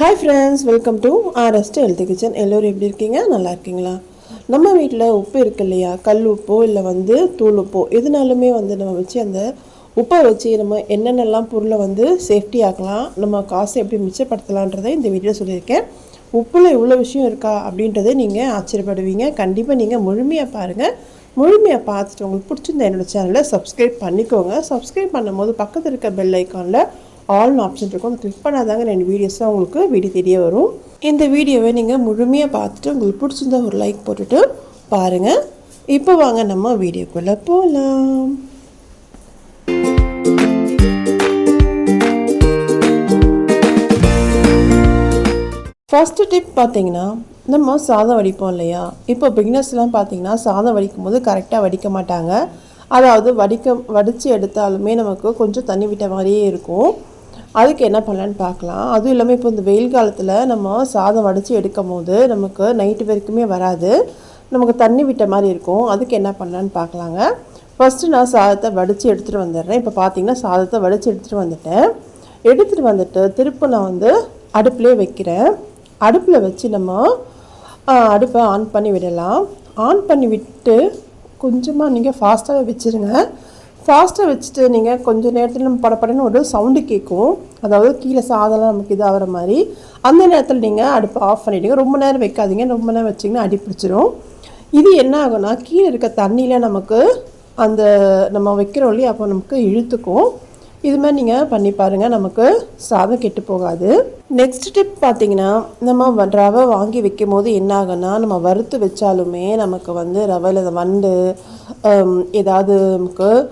Hi friends welcome to ஆர்எஸ்ட் health kitchen எல்லோரும் எப்படி இருக்கீங்க? நல்லா இருக்கீங்களா? நம்ம வீட்டில் உப்பு இருக்கு இல்லையா? கல் உப்போ இல்லை வந்து தூள் உப்போ எதுனாலுமே வந்து நம்ம வச்சு அந்த உப்பை வச்சு நம்ம என்னென்னலாம் பொருளை வந்து சேஃப்டி ஆக்கலாம் நம்ம காசை எப்படி மிச்சப்படுத்தலான்றதை இந்த வீடியோ சொல்லியிருக்கேன். உப்பில் இவ்வளோ விஷயம் இருக்கா அப்படின்றத நீங்கள் ஆச்சரியப்படுவீங்க. கண்டிப்பாக நீங்கள் முழுமையாக பாருங்கள் முழுமையாக பார்த்துட்டு உங்களுக்கு பிடிச்சிருந்த என்னோட சேனலை சப்ஸ்கிரைப் பண்ணிக்கோங்க. சப்ஸ்கிரைப் பண்ணும்போது பக்கத்தில் இருக்க பெல் ஐக்கானில் ஆல்னு ஆப்ஷன் இருக்கும். அதை கிளிக் பண்ணாதாங்க ரெண்டு வீடியோஸ்லாம் உங்களுக்கு வீடியோ தெரிய வரும். இந்த வீடியோவை நீங்கள் முழுமையாக பார்த்துட்டு உங்களுக்கு பிடிச்சிருந்தா ஒரு லைக் போட்டுட்டு பாருங்கள் இப்போ வாங்க நம்ம வீடியோக்குள்ளே போகலாம் ஃபஸ்ட்டு டிப் பார்த்தீங்கன்னா நம்ம சாதம் வடிப்போம் இல்லையா? இப்போ பிகினர்ஸ்லாம் பார்த்தீங்கன்னா சாதம் வடிக்கும் போது கரெக்டாக வடிக்க மாட்டாங்க. அதாவது வடிக்க வடித்து எடுத்தாலுமே நமக்கு கொஞ்சம் தண்ணி விட்ட மாதிரியே இருக்கும். அதுக்கு என்ன பண்ணலான்னு பார்க்கலாம். அதுவும் இல்லாமல் இப்போ இந்த வெயில் காலத்தில் நம்ம சாதம் வடித்து எடுக்கும் போது நமக்கு நைட்டு வரைக்குமே வராது. நமக்கு தண்ணி விட்ட மாதிரி இருக்கும். அதுக்கு என்ன பண்ணலான்னு பார்க்கலாங்க. ஃபஸ்ட்டு நான் சாதத்தை வடித்து எடுத்துகிட்டு வந்துடுறேன். இப்போ பார்த்தீங்கன்னா சாதத்தை வடித்து எடுத்துகிட்டு வந்துட்டேன். எடுத்துகிட்டு வந்துட்டு திருப்பி நான் வந்து அடுப்புலேயே வைக்கிறேன். அடுப்பில் வச்சு நம்ம அடுப்பை ஆன் பண்ணி விடலாம். ஆன் பண்ணி விட்டு கொஞ்சமாக நீங்கள் ஃபாஸ்ட்டாக வச்சுருங்க. ஃபாஸ்ட்டாக வச்சுட்டு நீங்கள் கொஞ்சம் நேரத்தில் நம்ம படப்படன்னு ஒரு சவுண்டு கேட்கும் அதாவது கீழே சாதம்லாம் நமக்கு இதாகிற மாதிரி. அந்த நேரத்தில் நீங்கள் அடுப்பை ஆஃப் பண்ணிவிடுங்க ரொம்ப நேரம் வைக்காதீங்க. ரொம்ப நேரம் வச்சிங்கன்னா அடி பிடிச்சிரும். இது என்ன ஆகும்னா கீழே இருக்க தண்ணியில் நமக்கு அந்த நம்ம வைக்கிறோம் இல்லையா அப்போ நமக்கு இழுத்துக்கும். இது மாதிரி நீங்கள் பண்ணி பாருங்கள் நமக்கு சாதம் கெட்டு போகாது. நெக்ஸ்ட் டிப் பார்த்தீங்கன்னா நம்ம வ- ரவை வாங்கி வைக்கும் போது என்ன ஆகும்னா நம்ம வறுத்து வச்சாலுமே நமக்கு வந்து ரவையில் வண்டு ஏதாவது நமக்கு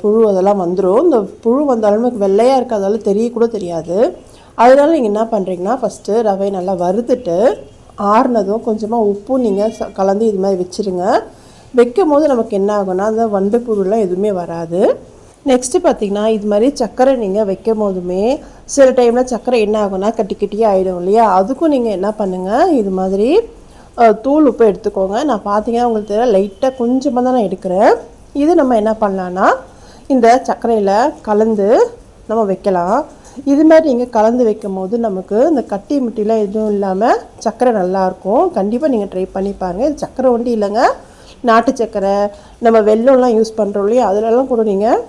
புழு அதெல்லாம் வந்துடும் இந்த புழு வந்தாலும் நமக்கு வெள்ளையாக இருக்கிறதால தெரியக்கூட தெரியாது. அதனால நீங்கள் என்ன பண்ணுறீங்கன்னா ஃபஸ்ட்டு ரவையை நல்லா வறுத்துட்டு ஆறுனதும் கொஞ்சமாக உப்பும் நீங்கள் ச- கலந்து இது மாதிரி வச்சுருங்க. வைக்கும் போது நமக்கு என்ன ஆகும்னா அந்த வண்டு புழுலாம் எதுவுமே வராது. நெக்ஸ்ட்டு பார்த்தீங்கன்னா இது மாதிரி சர்க்கரை நீங்கள் வைக்கும் போதுமே சில டைமில் சர்க்கரை என்ன ஆகும்னா கட்டி கட்டியே ஆகிடும் இல்லையா? அதுக்கும் நீங்கள் என்ன பண்ணுங்கள் இது மாதிரி தூள் உப்பு எடுத்துக்கோங்க. நான் பார்த்தீங்கன்னா உங்களுக்கு தெரியல லைட்டாக கொஞ்சமாக தான் நான் எடுக்கிறேன். இது நம்ம என்ன பண்ணலான்னா இந்த சர்க்கரையில் கலந்து நம்ம வைக்கலாம். இது மாதிரி நீங்கள் கலந்து வைக்கும் போது நமக்கு இந்த கட்டி முட்டிலாம் எதுவும் இல்லாமல் சர்க்கரை நல்லாயிருக்கும் கண்டிப்பாக நீங்கள் ட்ரை பண்ணி பாருங்கள் இது சர்க்கரை ஒண்டி இல்லைங்க. நாட்டு சர்க்கரை நம்ம வெள்ளம்லாம் யூஸ் பண்ணுறோம் இல்லையா? அதிலலாம் கூட நீங்கள்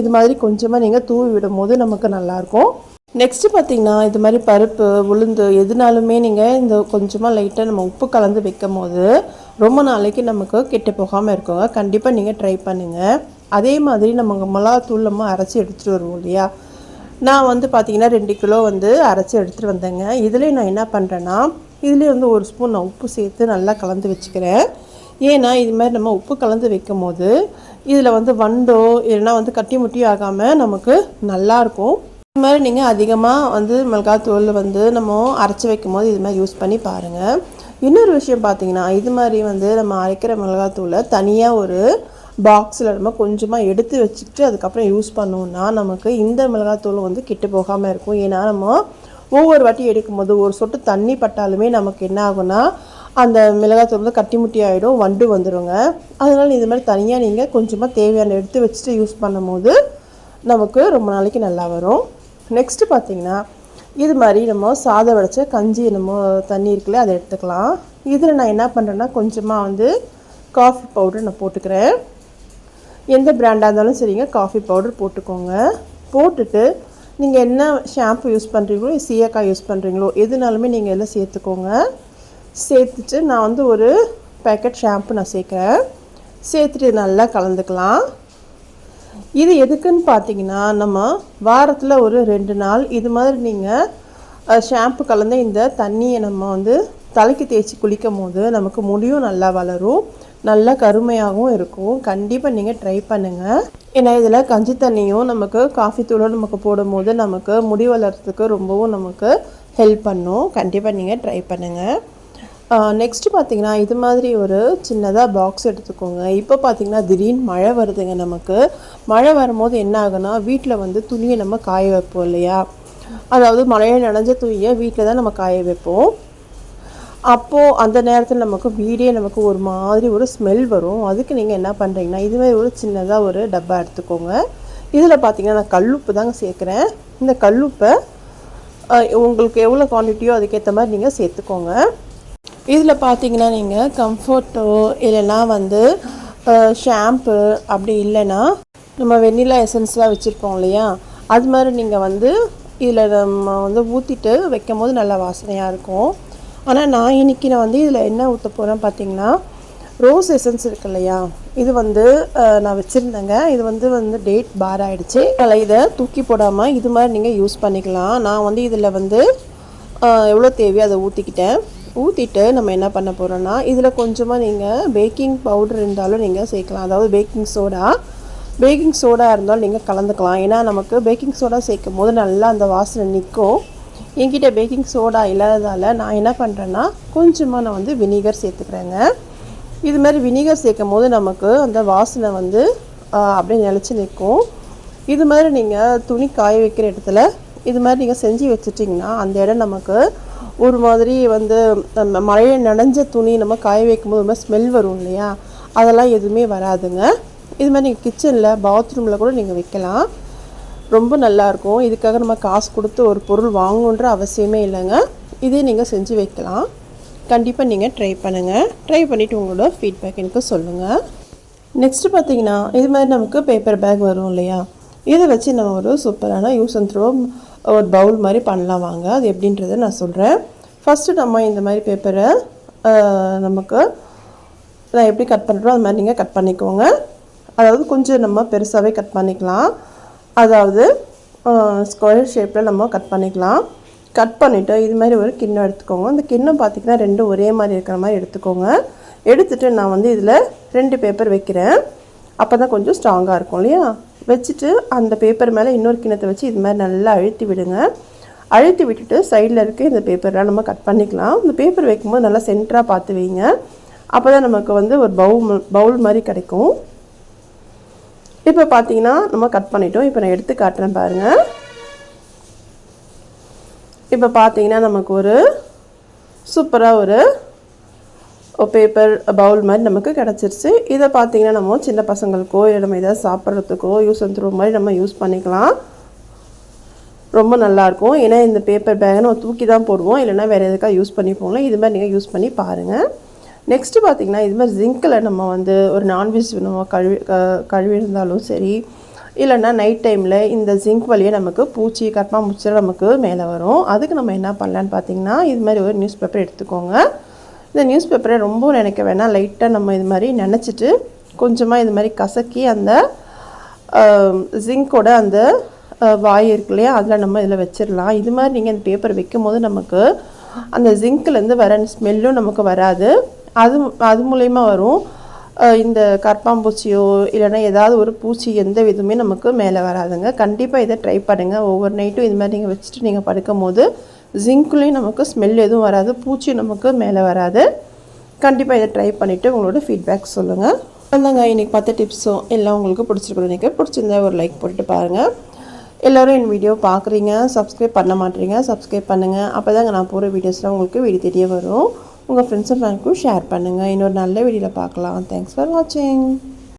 இது மாதிரி கொஞ்சமாக நீங்கள் தூவி விடும் போது நமக்கு நல்லாயிருக்கும் நெக்ஸ்ட்டு பார்த்தீங்கன்னா இது மாதிரி பருப்பு உளுந்து எதுனாலுமே நீங்கள் இந்த கொஞ்சமாக லைட்டாக நம்ம உப்பு கலந்து வைக்கும் போது ரொம்ப நாளைக்கு நமக்கு கெட்டு போகாமல் இருக்குங்க. கண்டிப்பாக நீங்கள் ட்ரை பண்ணுங்கள் அதே மாதிரி நம்ம மிளகாத்தூள் நம்ம அரைச்சி எடுத்துகிட்டு வருவோம் இல்லையா? நான் வந்து பார்த்தீங்கன்னா ரெண்டு கிலோ வந்து அரைச்சி எடுத்துகிட்டு வந்தேங்க. இதுலேயும் நான் என்ன பண்ணுறேன்னா இதுலேயே வந்து ஒரு ஸ்பூன் நான் உப்பு சேர்த்து நல்லா கலந்து வச்சுக்கிறேன். ஏன்னா இது மாதிரி நம்ம உப்பு கலந்து வைக்கும் போது இதில் வந்து வண்டோ இல்லைனா வந்து கட்டி முட்டி ஆகாமல் நமக்கு நல்லாயிருக்கும் இது மாதிரி நீங்கள் அதிகமாக வந்து மிளகாத்தூள் வந்து நம்ம அரைச்சி வைக்கும் போது இது மாதிரி யூஸ் பண்ணி பாருங்கள் இன்னொரு விஷயம் பார்த்தீங்கன்னா இது மாதிரி வந்து நம்ம அரைக்கிற மிளகாத்தூளை தனியாக ஒரு பாக்ஸில் நம்ம கொஞ்சமாக எடுத்து வச்சுக்கிட்டு அதுக்கப்புறம் யூஸ் பண்ணோம்னா நமக்கு இந்த மிளகாத்தூள் வந்து கெட்டு போகாமல் இருக்கும். ஏன்னா நம்ம ஒவ்வொரு வாட்டி எடுக்கும்போது ஒரு சொட்டு தண்ணி பட்டாலுமே நமக்கு என்ன ஆகும்னா அந்த மிளகாத்தூள் வந்து கட்டி முட்டி ஆகிடும் வண்டு வந்துடுங்க அதனால் இது மாதிரி தனியாக நீங்கள் கொஞ்சமாக தேவையான எடுத்து வச்சுட்டு யூஸ் பண்ணும்போது நமக்கு ரொம்ப நாளைக்கு நல்லா வரும். நெக்ஸ்ட்டு பார்த்தீங்கன்னா இது மாதிரி நம்ம சாதம் வடைச்ச கஞ்சி நம்ம தண்ணி இருக்குல்ல அதை எடுத்துக்கலாம். இதில் நான் என்ன பண்ணுறேன்னா கொஞ்சமாக வந்து காஃபி பவுடர் நான் போட்டுக்கிறேன். எந்த பிராண்டாக இருந்தாலும் சரிங்க காஃபி பவுடர் போட்டுக்கோங்க. போட்டுட்டு நீங்கள் என்ன ஷாம்பு யூஸ் பண்ணுறீங்களோ சீயக்காய் யூஸ் பண்ணுறீங்களோ எதுனாலுமே நீங்கள் எல்லாம் சேர்த்துக்கோங்க. சேர்த்துட்டு நான் வந்து ஒரு பேக்கெட் ஷாம்பு நான் சேர்க்குறேன். சேர்த்துட்டு நல்லா கலந்துக்கலாம். இது எதுக்குன்னு பார்த்தீங்கன்னா நம்ம வாரத்தில் ஒரு ரெண்டு நாள் இது மாதிரி நீங்கள் ஷாம்பு கலந்த இந்த தண்ணியை நம்ம வந்து தலைக்கு தேய்ச்சி குளிக்கும் போது நமக்கு முடியும் நல்லா வளரும் நல்லா கருமையாகவும் இருக்கும். கண்டிப்பாக நீங்கள் ட்ரை பண்ணுங்கள் ஏன்னா இதில் கஞ்சி தண்ணியும் நமக்கு காஃபி தூளும் நமக்கு போடும்போது நமக்கு முடி வளர்கிறதுக்கு ரொம்பவும் நமக்கு ஹெல்ப் பண்ணும். கண்டிப்பாக நீங்கள் ட்ரை பண்ணுங்கள் நெக்ஸ்ட்டு பார்த்தீங்கன்னா இது மாதிரி ஒரு சின்னதாக பாக்ஸ் எடுத்துக்கோங்க. இப்போ பார்த்தீங்கன்னா திடீர்னு மழை வருதுங்க நமக்கு. மழை வரும்போது என்ன ஆகுனா வீட்டில் வந்து துணியை நம்ம காய வைப்போம் இல்லையா? அதாவது மழையை நனைஞ்ச துணியை வீட்டில் தான் நம்ம காய வைப்போம். அப்போது அந்த நேரத்தில் நமக்கு வீடே நமக்கு ஒரு மாதிரி ஒரு ஸ்மெல் வரும். அதுக்கு நீங்கள் என்ன பண்ணுறீங்கன்னா இது மாதிரி ஒரு சின்னதாக ஒரு டப்பா எடுத்துக்கோங்க. இதில் பார்த்தீங்கன்னா நான் கல்லுப்பு தாங்க சேர்க்குறேன். இந்த கல்லுப்பை உங்களுக்கு எவ்வளோ குவான்டிட்டியோ அதுக்கேற்ற மாதிரி நீங்கள் சேர்த்துக்கோங்க. இதில் பார்த்தீங்கன்னா நீங்கள் கம்ஃபர்ட்டோ இல்லைன்னா வந்து ஷாம்பு அப்படி இல்லைன்னா நம்ம வெண்ணிலா எசன்ஸ்லாம் வச்சுருப்போம் இல்லையா? அது மாதிரி நீங்கள் வந்து இதில் நம்ம வந்து ஊற்றிட்டு வைக்கும் போது நல்லா வாசனையாக இருக்கும். ஆனால் நான் இன்னைக்கு நான் வந்து இதில் என்ன ஊற்ற போகிறேன் பார்த்தீங்கன்னா ரோஸ் எசன்ஸ் இருக்கு இல்லையா? இது வந்து நான் வச்சுருந்தேங்க. இது வந்து வந்து டேட் பார் ஆகிடுச்சு அதனால் இதை தூக்கி போடாமல் இது மாதிரி நீங்கள் யூஸ் பண்ணிக்கலாம். நான் வந்து இதில் வந்து எவ்வளோ தேவையோ அதை ஊற்றிக்கிட்டேன் ஊற்றிட்டு நம்ம என்ன பண்ண போகிறோன்னா இதில் கொஞ்சமாக நீங்கள் பேக்கிங் பவுடர் இருந்தாலும் நீங்கள் சேர்க்கலாம். அதாவது பேக்கிங் சோடா பேக்கிங் சோடா இருந்தாலும் நீங்கள் கலந்துக்கலாம். ஏன்னா நமக்கு பேக்கிங் சோடா சேர்க்கும் போது நல்லா அந்த வாசனை நிற்கும் என்கிட்ட பேக்கிங் சோடா இல்லாததால் நான் என்ன பண்ணுறேன்னா கொஞ்சமாக நான் வந்து வினிகர் சேர்த்துக்கிறேங்க. இது மாதிரி வினிகர் சேர்க்கும் போது நமக்கு அந்த வாசனை வந்து அப்படியே நிலச்சி நிற்கும். இது மாதிரி நீங்கள் துணி காய வைக்கிற இடத்துல இது மாதிரி நீங்கள் செஞ்சு வச்சுட்டிங்கன்னா அந்த இடம் நமக்கு ஒரு மாதிரி வந்து நம்ம மழையை நனைஞ்ச துணி நம்ம காய வைக்கும் போது ஒரு மாதிரி ஸ்மெல் வரும் இல்லையா? அதெல்லாம் எதுவுமே வராதுங்க. இது மாதிரி நீங்கள் கிச்சனில் பாத்ரூமில் கூட நீங்கள் வைக்கலாம். ரொம்ப நல்லாயிருக்கும் இதுக்காக நம்ம காசு கொடுத்து ஒரு பொருள் வாங்கணுன்ற அவசியமே இல்லைங்க. இதே நீங்கள் செஞ்சு வைக்கலாம். கண்டிப்பாக நீங்கள் ட்ரை பண்ணுங்கள் ட்ரை பண்ணிவிட்டு உங்களோட ஃபீட்பேக் எனக்கு சொல்லுங்கள் நெக்ஸ்ட்டு பார்த்தீங்கன்னா இது மாதிரி நமக்கு பேப்பர் பேக் வரும் இல்லையா? இதை வச்சு நம்ம ஒரு சூப்பரான யூஸ் அண்ட் த்ரோ ஒரு பவுல் மாதிரி பண்ணலாம் வாங்க. அது எப்படின்றத நான் சொல்கிறேன் ஃபஸ்ட்டு நம்ம இந்த மாதிரி பேப்பரை நமக்கு நான் எப்படி கட் பண்ணுறோம் அது மாதிரி நீங்கள் கட் பண்ணிக்கோங்க. அதாவது கொஞ்சம் நம்ம பெருசாகவே கட் பண்ணிக்கலாம். அதாவது ஸ்கொயர் ஷேப்பில் நம்ம கட் பண்ணிக்கலாம். கட் பண்ணிவிட்டு இது மாதிரி ஒரு கிண்ணம் எடுத்துக்கோங்க. இந்த கிண்ணம் பார்த்திங்கன்னா ரெண்டும் ஒரே மாதிரி இருக்கிற மாதிரி எடுத்துக்கோங்க. எடுத்துகிட்டு நான் வந்து இதில் ரெண்டு பேப்பர் வைக்கிறேன். அப்போ தான் கொஞ்சம் ஸ்ட்ராங்காக இருக்கும் இல்லையா? வச்சுட்டு அந்த பேப்பர் மேலே இன்னொரு கிணத்தை வச்சு இது மாதிரி நல்லா அழுத்தி விடுங்க. அழுத்தி விட்டுட்டு சைடில் இருக்க இந்த பேப்பர்லாம் நம்ம கட் பண்ணிக்கலாம். இந்த பேப்பர் வைக்கும்போது நல்லா சென்டராக பார்த்து வைங்க. அப்போ தான் நமக்கு வந்து ஒரு பவுல் பவுல் மாதிரி கிடைக்கும். இப்போ பார்த்தீங்கன்னா நம்ம கட் பண்ணிட்டோம். இப்போ நான் எடுத்து காட்டுறேன் பாருங்கள் இப்போ பார்த்தீங்கன்னா நமக்கு ஒரு சூப்பராக ஒரு பேப்பர் பவுல் மாதிரி நமக்கு கிடச்சிருச்சு. இதை பார்த்தீங்கன்னா நம்ம சின்ன பசங்களுக்கோ இல்லை நம்ம எதாவது சாப்பிட்றதுக்கோ யூஸ் அண்ட் த்ரோ மாதிரி நம்ம யூஸ் பண்ணிக்கலாம். ரொம்ப நல்லாயிருக்கும் ஏன்னா இந்த பேப்பர் பேக்கை நம்ம தூக்கி தான் போடுவோம். இல்லைன்னா வேறு எதுக்காக யூஸ் பண்ணி போகலாம் இது மாதிரி நீங்கள் யூஸ் பண்ணி பாருங்கள் நெக்ஸ்ட்டு பார்த்தீங்கன்னா இது மாதிரி ஜிங்கில் நம்ம வந்து ஒரு நான்வெஜ் நம்ம கழுவி க- கழுவி இருந்தாலும் சரி இல்லைன்னா நைட் டைமில் இந்த ஜிங்க் வழியே நமக்கு பூச்சி கர்ப்பாம்பூச்சிலாம் நமக்கு மேலே வரும். அதுக்கு நம்ம என்ன பண்ணலான்னு பார்த்தீங்கன்னா இது மாதிரி ஒரு நியூஸ் பேப்பர் எடுத்துக்கோங்க. இந்த நியூஸ் பேப்பரை ரொம்ப நினைக்க வேணாம். லைட்டாக நம்ம இது மாதிரி நினச்சிட்டு கொஞ்சமாக இது மாதிரி கசக்கி அந்த ஜிங்கோட அந்த வாய் இருக்கு இல்லையா? அதில் நம்ம இதில் வச்சிடலாம். இது மாதிரி நீங்கள் இந்த பேப்பர் வைக்கும் போது நமக்கு அந்த ஜிங்க்லேருந்து வர ஸ்மெல்லும் நமக்கு வராது. அது அது மூலயமா வரும். இந்த கற்பாம்பூச்சியோ இல்லைன்னா ஏதாவது ஒரு பூச்சி எந்த விதமே நமக்கு மேலே வராதுங்க. கண்டிப்பாக இதை ட்ரை பண்ணுங்கள் ஒவ்வொரு நைட்டும் இது மாதிரி நீங்கள் வச்சுட்டு நீங்கள் படுக்கும் போது ஜிங்க்லேயும் நமக்கு ஸ்மெல் எதுவும் வராது பூச்சி நமக்கு மேலே வராது. கண்டிப்பாக இதை ட்ரை பண்ணிவிட்டு உங்களோட ஃபீட்பேக் சொல்லுங்கள் அதாங்க இன்றைக்கி பத்து டிப்ஸும் எல்லாம் உங்களுக்கு பிடிச்சிருக்கணும் நினைக்கிறேன். பிடிச்சிருந்தா ஒரு லைக் போட்டுட்டு பாருங்கள் எல்லோரும் என் வீடியோ பார்க்குறீங்க சப்ஸ்கிரைப் பண்ண மாட்டீங்க சப்ஸ்கிரைப் பண்ணுங்கள் அப்போ தாங்க நான் போகிற வீடியோஸ்லாம் உங்களுக்கு வீடு தெரிய வரும். உங்கள் ஃப்ரெண்ட்ஸ் அண்ட் ஃபேனுக்கும் ஷேர் பண்ணுங்கள் இன்னொரு நல்ல வீடியோவில் பார்க்கலாம். தேங்க்ஸ் ஃபார் வாட்சிங்